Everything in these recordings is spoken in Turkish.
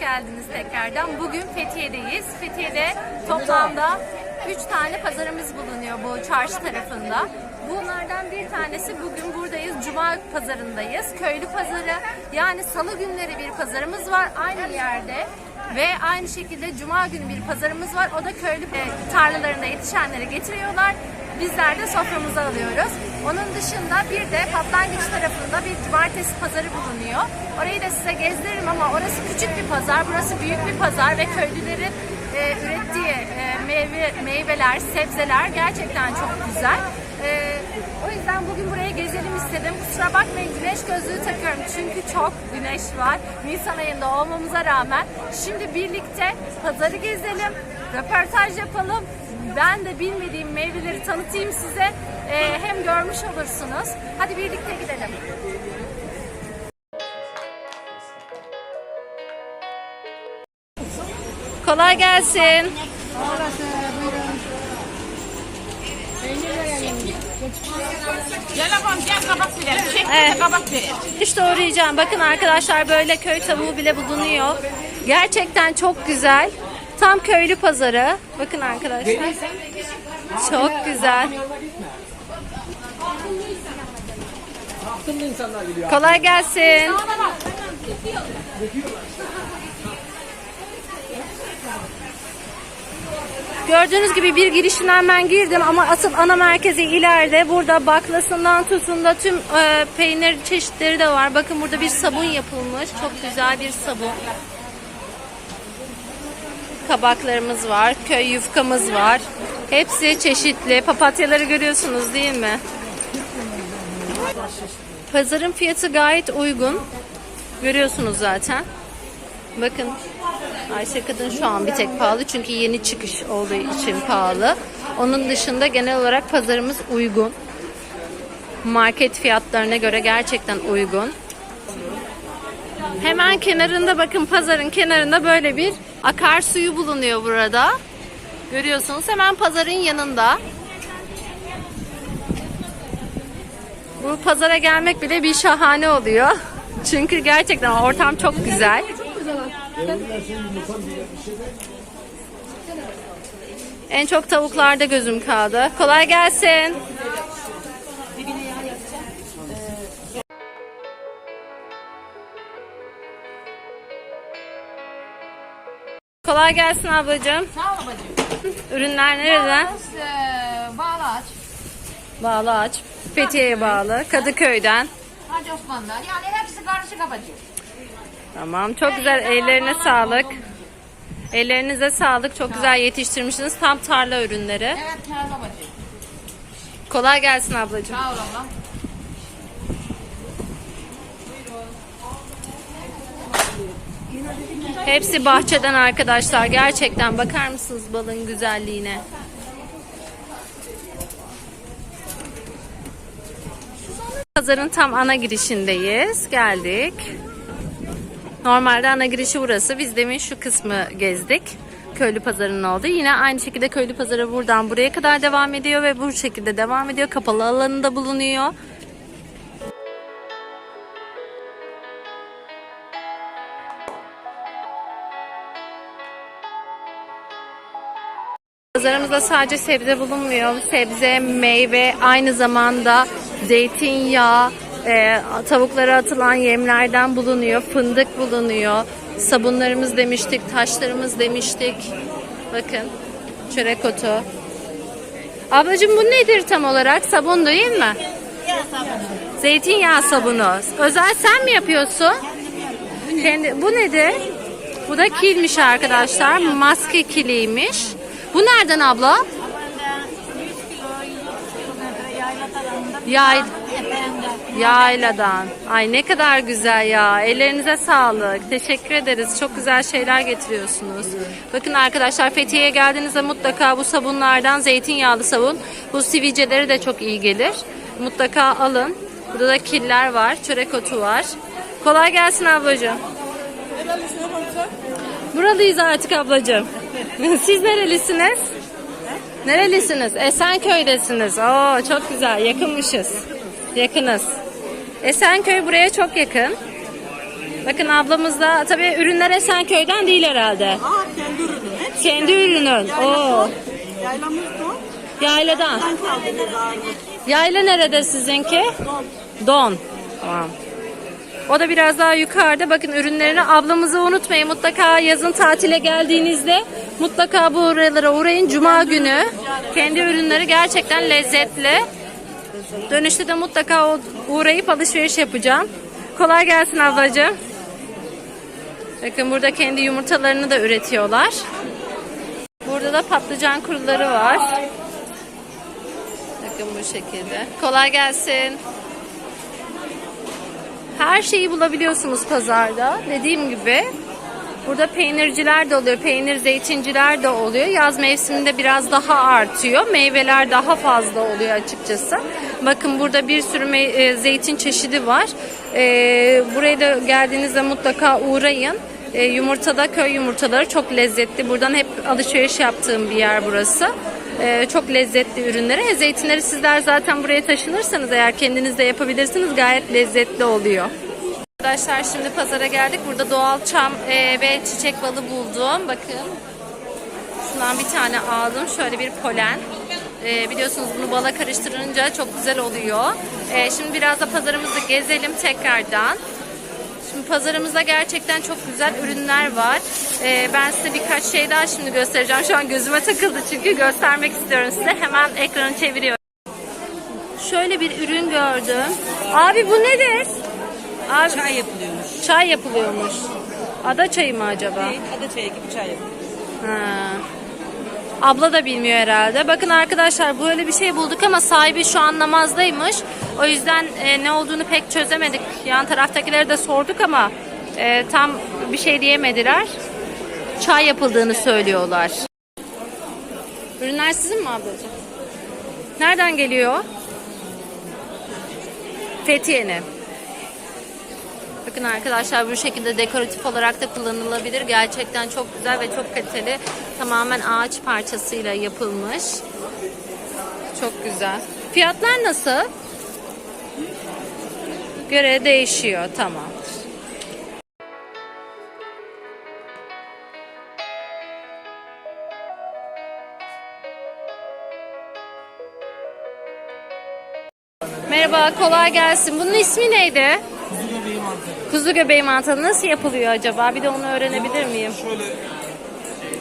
Geldiniz tekrardan. Bugün Fethiye'deyiz. Fethiye'de toplamda 3 tane pazarımız bulunuyor bu çarşı tarafında. Bunlardan bir tanesi bugün buradayız. Cuma pazarındayız. Köylü pazarı yani salı günleri bir pazarımız var aynı yerde. Ve aynı şekilde cuma günü bir pazarımız var. O da köylü e, tarlalarında yetişenleri getiriyorlar. Bizler de soframıza alıyoruz. Onun dışında bir de Patlangıç tarafında bir cumartesi pazarı bulunuyor. Orayı da size gezdiririm ama orası küçük bir pazar, burası büyük bir pazar ve köylülerin e, ürettiği e, meyve, meyveler, sebzeler gerçekten çok güzel. E, o yüzden bugün buraya gezelim istedim. Kusura bakmayın güneş gözlüğü takıyorum çünkü çok güneş var. Nisan ayında olmamıza rağmen. Şimdi birlikte pazarı gezelim, röportaj yapalım. Ben de bilmediğim meyveleri tanıtayım size. Ee, hem görmüş olursunuz. Hadi birlikte gidelim. Kolay gelsin. Gel abam gel kabak verelim. Çek Evet. kabak verelim. İşte uğrayacağım. Bakın arkadaşlar böyle köy tavuğu bile bulunuyor. Gerçekten çok güzel. Tam köylü pazarı. Bakın arkadaşlar. Çok güzel. Kolay gelsin. Gördüğünüz gibi bir girişinden ben girdim ama asıl ana merkezi ileride. Burada baklasından tutun da tüm e, peynir çeşitleri de var. Bakın burada bir sabun yapılmış. Çok güzel bir sabun. Kabaklarımız var. Köy yufkamız var. Hepsi çeşitli. Papatyaları görüyorsunuz değil mi? Pazarın fiyatı gayet uygun. Görüyorsunuz zaten. Bakın Ayşe Kadın şu an bir tek pahalı çünkü yeni çıkış olduğu için pahalı. Onun dışında genel olarak pazarımız uygun. Market fiyatlarına göre gerçekten uygun. Hemen kenarında bakın pazarın kenarında böyle bir akarsuyu bulunuyor burada. Görüyorsunuz hemen pazarın yanında. Bu pazara gelmek bile bir şahane oluyor. Çünkü gerçekten ortam çok güzel. En çok tavuklarda gözüm kaldı. Kolay gelsin. Kolay gelsin ablacığım. Sağ ol babacığım. Ürünler nereden? Bağlaç, e, Bağlaç, Bağlı Ağaç. Fethiye'ye bağlı. Kadıköy'den. Hacı Osmanlılar. Yani hepsi karışık babacığım. Tamam. Çok güzel. Ellerine sağlık. Ellerinize sağlık. Çok güzel yetiştirmişsiniz. Tam tarla ürünleri. Evet Kâr babacığım. Kolay gelsin ablacığım. Sağ ol ablam. Hepsi bahçeden arkadaşlar. Gerçekten bakar mısınız balın güzelliğine? Pazarın tam ana girişindeyiz. Geldik. Normalde ana girişi burası. Biz demin şu kısmı gezdik. Köylü pazarının olduğu. Yine aynı şekilde köylü pazarı buradan buraya kadar devam ediyor ve bu şekilde devam ediyor. Kapalı alanında bulunuyor. Pazarımızda sadece sebze bulunmuyor. Sebze, meyve, aynı zamanda zeytinyağı, e, tavuklara atılan yemlerden bulunuyor. Fındık bulunuyor. Sabunlarımız demiştik, taşlarımız demiştik. Bakın, çörek otu. Ablacığım bu nedir tam olarak? Sabun değil mi? Zeytinyağı sabunu. Özel sen mi yapıyorsun? Kendi, bu nedir? Bu da kilmiş arkadaşlar. Maske kiliymiş. Bu nereden abla? Yay, yayladan. Ay ne kadar güzel ya. Ellerinize sağlık. Teşekkür ederiz. Çok güzel şeyler getiriyorsunuz. Bakın arkadaşlar Fethiye'ye geldiğinizde mutlaka bu sabunlardan zeytinyağlı sabun. Bu sivilceleri de çok iyi gelir. Mutlaka alın. Burada da killer var. Çörek otu var. Kolay gelsin ablacığım. Buralıyız artık ablacığım. Siz nerelisiniz? Nerelisiniz? Esenköy'desiniz. Oo çok güzel. Yakınmışız. Yakınız. Esenköy buraya çok yakın. Bakın ablamız da tabii ürünler Esenköy'den değil herhalde. Aa kendi ürünü. Hepsi Kendi ürünün. Oo. Yaylamız bu. Yayladan. Ben ağırlık. Yayla nerede sizinki? Don. Tamam. O da biraz daha yukarıda. Bakın ürünlerini ablamızı unutmayın. Mutlaka yazın tatile geldiğinizde mutlaka bu oralara uğrayın. Cuma günü kendi ürünleri gerçekten lezzetli. Dönüşte de mutlaka uğrayıp alışveriş yapacağım. Kolay gelsin ablacığım. Bakın burada kendi yumurtalarını da üretiyorlar. Burada da patlıcan kuruları var. Bakın bu şekilde. Kolay gelsin. Her şeyi bulabiliyorsunuz pazarda. Dediğim gibi burada peynirciler de oluyor. Peynir zeytinciler de oluyor. Yaz mevsiminde biraz daha artıyor. Meyveler daha fazla oluyor açıkçası. Bakın burada bir sürü e, zeytin çeşidi var. E, buraya da geldiğinizde mutlaka uğrayın. E, yumurtada köy yumurtaları çok lezzetli. Buradan hep alışveriş yaptığım bir yer burası. Ee, çok lezzetli ürünleri. E, Zeytinleri sizler zaten buraya taşınırsanız eğer kendiniz de yapabilirsiniz gayet lezzetli oluyor. Arkadaşlar şimdi pazara geldik. Burada doğal çam e, ve çiçek balı buldum. Bakın. Şundan bir tane aldım. Şöyle bir polen. E, biliyorsunuz bunu bala karıştırınca çok güzel oluyor. E, şimdi biraz da pazarımızı gezelim tekrardan. Pazarımızda gerçekten çok güzel ürünler var. Ee, ben size birkaç şey daha şimdi göstereceğim. Şu an gözüme takıldı çünkü göstermek istiyorum size. Hemen ekranı çeviriyorum. Şöyle bir ürün gördüm. Abi bu nedir? Abi, Çay yapılıyormuş. çay yapılıyormuş. Ada çayı mı acaba? Ada çayı gibi çay yapılıyor. Ha. Abla da bilmiyor herhalde. Bakın arkadaşlar böyle bir şey bulduk ama sahibi şu an namazdaymış. O yüzden e, ne olduğunu pek çözemedik. Yan taraftakileri de sorduk ama e, tam bir şey diyemediler. Çay yapıldığını söylüyorlar. Ürünler sizin mi ablacığım? Nereden geliyor? Fethiye'nin. Bakın arkadaşlar bu şekilde dekoratif olarak da kullanılabilir. Gerçekten çok güzel ve çok kaliteli. Tamamen ağaç parçasıyla yapılmış. Çok güzel. Fiyatlar nasıl? Göre değişiyor. Tamam. Merhaba, kolay gelsin. Bunun ismi neydi? Kuzu göbeği mantarı nasıl yapılıyor acaba? Bir de onu öğrenebilir miyim? Şöyle,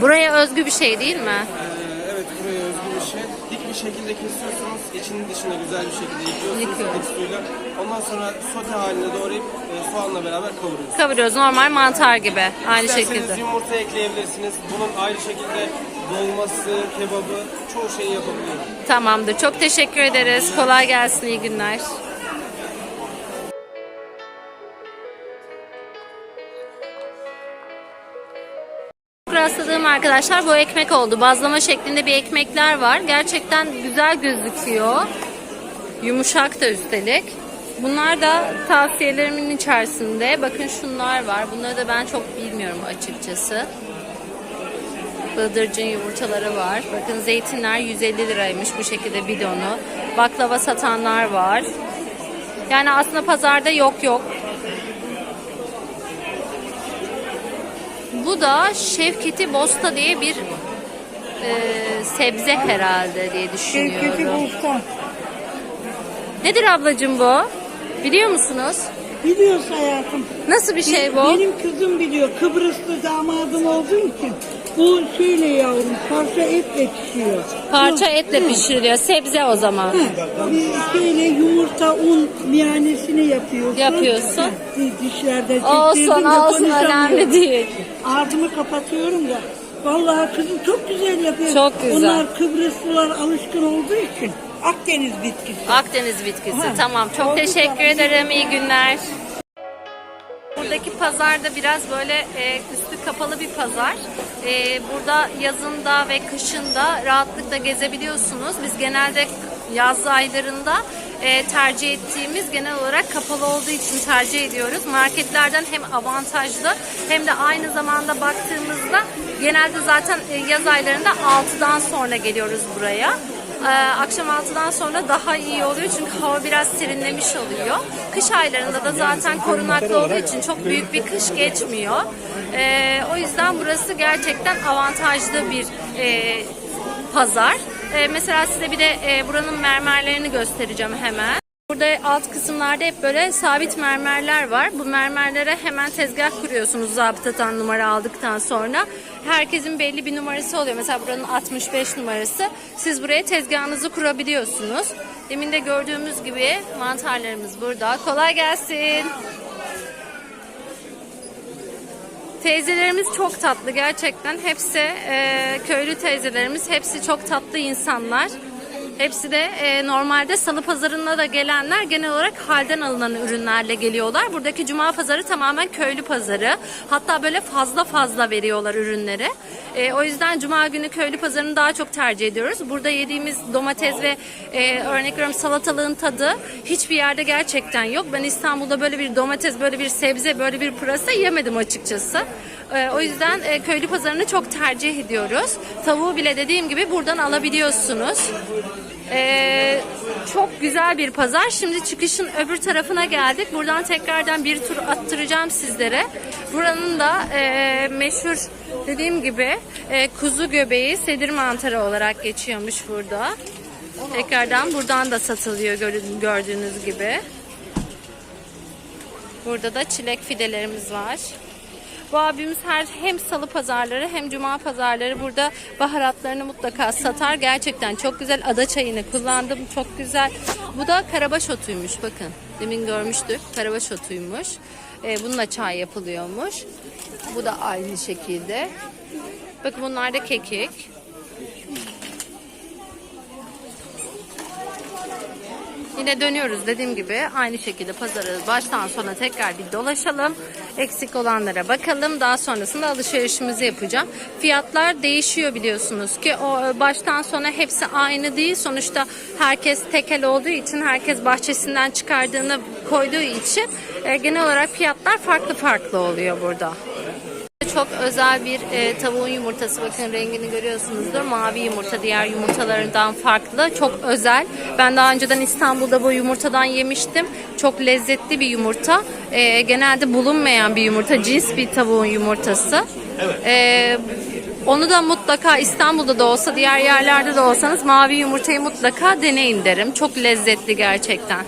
Buraya özgü bir şey değil mi? e, evet buraya özgü bir şey. Dik bir şekilde kesiyorsunuz. İçini dışına güzel bir şekilde yıkıyorsunuz Yıkıyoruz. suyla. Ondan sonra sote haline doğrayıp e, soğanla beraber kavuruyorsunuz. Kavuruyoruz normal mantar gibi. Aynı İsterseniz şekilde. yumurta ekleyebilirsiniz. Bunun ayrı şekilde dolması, kebabı, çoğu şeyi yapabiliyoruz. Tamamdır. Çok teşekkür ederiz. Kolay gelsin. İyi günler. Rastladığım arkadaşlar bu ekmek oldu. Bazlama şeklinde bir ekmekler var. Gerçekten güzel gözüküyor. Yumuşak da üstelik. Bunlar da tavsiyelerimin içerisinde. Bakın şunlar var. Bunları da ben çok bilmiyorum açıkçası. Bıldırcın yumurtaları var. Bakın zeytinler 150 liraymış bu şekilde bidonu. Baklava satanlar var. Yani aslında pazarda yok yok. Bu da Şevketi Bosta diye bir e, sebze herhalde diye düşünüyorum. Nedir ablacığım bu? Biliyor musunuz? Biliyoruz hayatım. Nasıl bir şey bu? Benim kızım biliyor. Kıbrıslı damadım olduğu için. Bu şeyle yavrum parça etle pişiyor. Parça etle pişiriliyor. Sebze o zaman. Bir şeyle yumurta, un miyanesini yapıyorsun. Yapıyorsun. Di- Dişlerde Olsun çektirdim de olsun konuşamıyorum. önemli değil. Ağzımı kapatıyorum da. Vallahi kızım çok güzel yapıyor. Çok güzel. Onlar Kıbrıslılar alışkın olduğu için Akdeniz bitkisi. Akdeniz bitkisi. Ha. Tamam. Çok Oldu teşekkür tabii. ederim. İyi günler. Buradaki pazarda biraz böyle e, üstü kapalı bir pazar. E, burada yazında ve kışında rahatlıkla gezebiliyorsunuz. Biz genelde yaz aylarında e, tercih ettiğimiz genel olarak kapalı olduğu için tercih ediyoruz. Marketlerden hem avantajlı hem de aynı zamanda baktığımızda genelde zaten e, yaz aylarında 6'dan sonra geliyoruz buraya. E, akşam 6'dan sonra daha iyi oluyor çünkü hava biraz serinlemiş oluyor. Kış aylarında da zaten korunaklı olduğu için çok büyük bir kış geçmiyor. E, o yüzden burası gerçekten avantajlı bir e, pazar. E, mesela size bir de e, buranın mermerlerini göstereceğim hemen. Burada alt kısımlarda hep böyle sabit mermerler var. Bu mermerlere hemen tezgah kuruyorsunuz zabıtadan numara aldıktan sonra. Herkesin belli bir numarası oluyor. Mesela buranın 65 numarası. Siz buraya tezgahınızı kurabiliyorsunuz. Demin de gördüğümüz gibi mantarlarımız burada. Kolay gelsin. Teyzelerimiz çok tatlı gerçekten. Hepsi e, köylü teyzelerimiz. Hepsi çok tatlı insanlar. Hepsi de e, normalde salı pazarına da gelenler genel olarak halden alınan ürünlerle geliyorlar. Buradaki cuma pazarı tamamen köylü pazarı. Hatta böyle fazla fazla veriyorlar ürünleri. E, o yüzden cuma günü köylü pazarını daha çok tercih ediyoruz. Burada yediğimiz domates ve e, örnek veriyorum salatalığın tadı hiçbir yerde gerçekten yok. Ben İstanbul'da böyle bir domates, böyle bir sebze, böyle bir pırasa yemedim açıkçası. E, o yüzden e, köylü pazarını çok tercih ediyoruz. Tavuğu bile dediğim gibi buradan alabiliyorsunuz. E, çok güzel bir pazar. Şimdi çıkışın öbür tarafına geldik. Buradan tekrardan bir tur attıracağım sizlere. Buranın da e, meşhur dediğim gibi e, kuzu göbeği sedir mantarı olarak geçiyormuş burada. Tekrardan buradan da satılıyor gör- gördüğünüz gibi. Burada da çilek fidelerimiz var. Bu abimiz her hem salı pazarları hem cuma pazarları burada baharatlarını mutlaka satar. Gerçekten çok güzel. Ada çayını kullandım. Çok güzel. Bu da karabaş otuymuş bakın. Demin görmüştük. Karabaş otuymuş. Ee, bununla çay yapılıyormuş. Bu da aynı şekilde. Bakın bunlar da kekik. Yine dönüyoruz dediğim gibi aynı şekilde pazarı baştan sona tekrar bir dolaşalım. Eksik olanlara bakalım. Daha sonrasında alışverişimizi yapacağım. Fiyatlar değişiyor biliyorsunuz ki o baştan sona hepsi aynı değil. Sonuçta herkes tekel olduğu için herkes bahçesinden çıkardığını koyduğu için e, genel olarak fiyatlar farklı farklı oluyor burada. Çok özel bir e, tavuğun yumurtası. Bakın rengini görüyorsunuzdur. Mavi yumurta diğer yumurtalarından farklı. Çok özel. Ben daha önceden İstanbul'da bu yumurtadan yemiştim. Çok lezzetli bir yumurta. E, genelde bulunmayan bir yumurta. Cins bir tavuğun yumurtası. E, onu da mutlaka İstanbul'da da olsa diğer yerlerde de olsanız mavi yumurtayı mutlaka deneyin derim. Çok lezzetli gerçekten.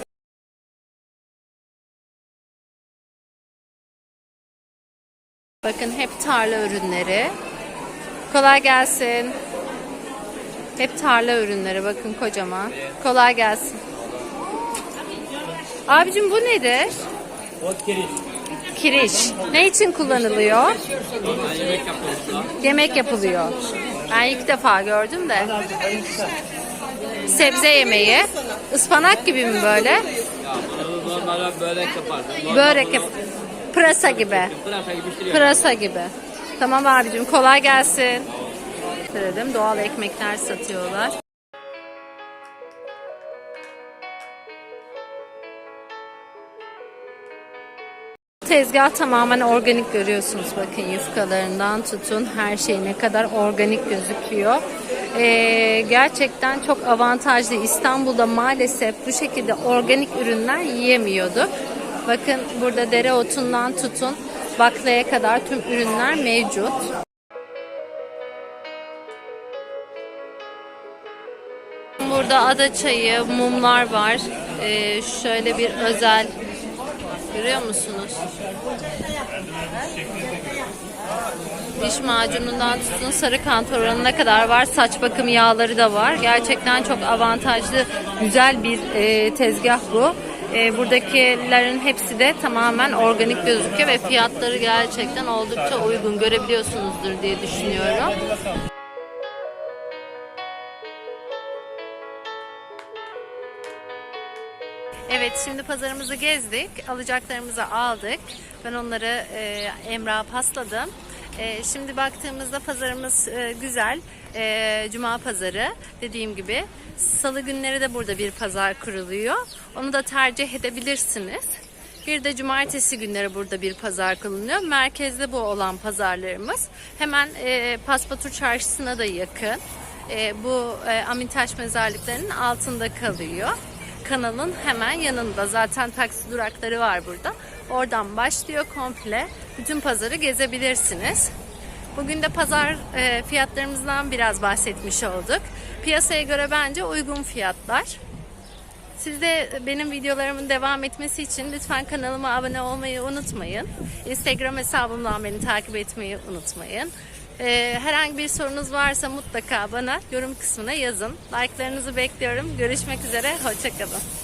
Bakın hep tarla ürünleri. Kolay gelsin. Hep tarla ürünleri bakın kocaman. Kolay gelsin. Abicim bu nedir? Kiriş. Ne için kullanılıyor? Yemek yapılıyor. Ben ilk defa gördüm de. Sebze yemeği. Ispanak gibi mi böyle? Normalde börek yaparsın. Börek yap. Pırasa gibi. Pırasa gibi. Tamam abicim kolay gelsin. Dedim doğal ekmekler satıyorlar. Tezgah tamamen organik görüyorsunuz. Bakın yufkalarından tutun her şey ne kadar organik gözüküyor. Ee, gerçekten çok avantajlı. İstanbul'da maalesef bu şekilde organik ürünler yiyemiyorduk. Bakın burada dereotundan tutun baklaya kadar tüm ürünler mevcut. Burada ada çayı, mumlar var. Ee, şöyle bir özel görüyor musunuz? Diş macunundan tutun sarı kantor oranına kadar var. Saç bakım yağları da var. Gerçekten çok avantajlı, güzel bir e, tezgah bu. E, buradakilerin hepsi de tamamen organik gözüküyor ve fiyatları gerçekten oldukça uygun. Görebiliyorsunuzdur diye düşünüyorum. Evet şimdi pazarımızı gezdik. Alacaklarımızı aldık. Ben onları e, Emrah'a pasladım. E, şimdi baktığımızda pazarımız e, güzel. E, Cuma pazarı dediğim gibi. Salı günleri de burada bir pazar kuruluyor. Onu da tercih edebilirsiniz. Bir de cumartesi günleri burada bir pazar kılınıyor. Merkezde bu olan pazarlarımız. Hemen e, Paspatur Çarşısı'na da yakın. e, bu e, Amintaş mezarlıklarının altında kalıyor. Kanalın hemen yanında zaten taksi durakları var burada. Oradan başlıyor komple. Bütün pazarı gezebilirsiniz. Bugün de pazar e, fiyatlarımızdan biraz bahsetmiş olduk. Piyasaya göre bence uygun fiyatlar. Siz de benim videolarımın devam etmesi için lütfen kanalıma abone olmayı unutmayın. Instagram hesabımdan beni takip etmeyi unutmayın. Ee, herhangi bir sorunuz varsa mutlaka bana yorum kısmına yazın. Like'larınızı bekliyorum. Görüşmek üzere. Hoşçakalın.